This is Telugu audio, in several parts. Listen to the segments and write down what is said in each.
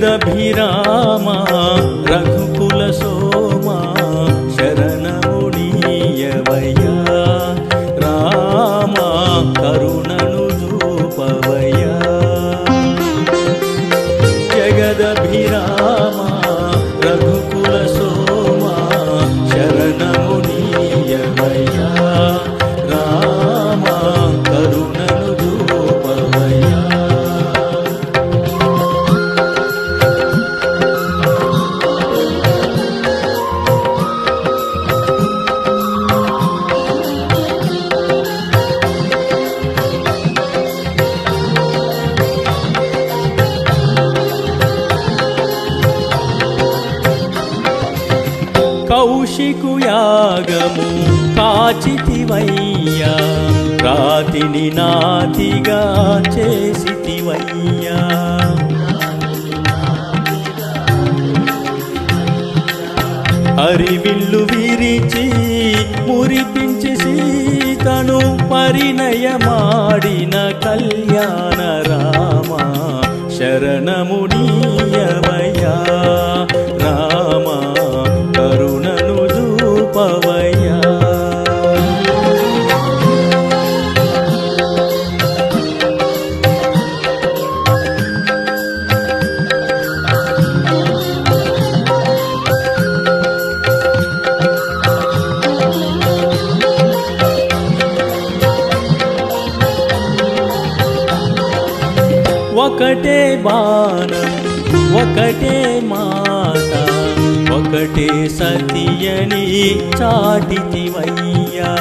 జగదభిరామ కౌశికు యాగము కాచితివయ్యా రాతిని నాతిగా చేసితివయ్యా. అరివిల్లు విరిచి మురిపించి సీతను పరిణయమాడిన కళ్యాణ రామ శరణమునీయవయ్యా ఒకటే బాణం ఒకటే మాట ఒకటే సతియని చాటితివయ్యా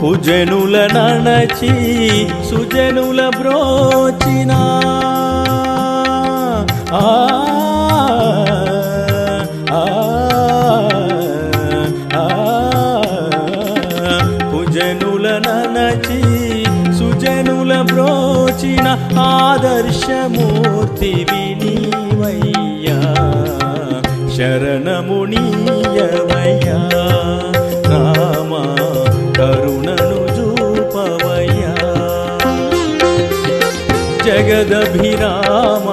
కుజనుల నణచి సుజనుల బ్రోచినా. ఆ, ఆదర్శమూర్తివి నీవయ్యా శరణమునీయమయ్యా రామ కరుణను చూపవయ్యా. జగదభిరామ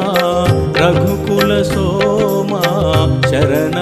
రఘుకుల సోమా శరణ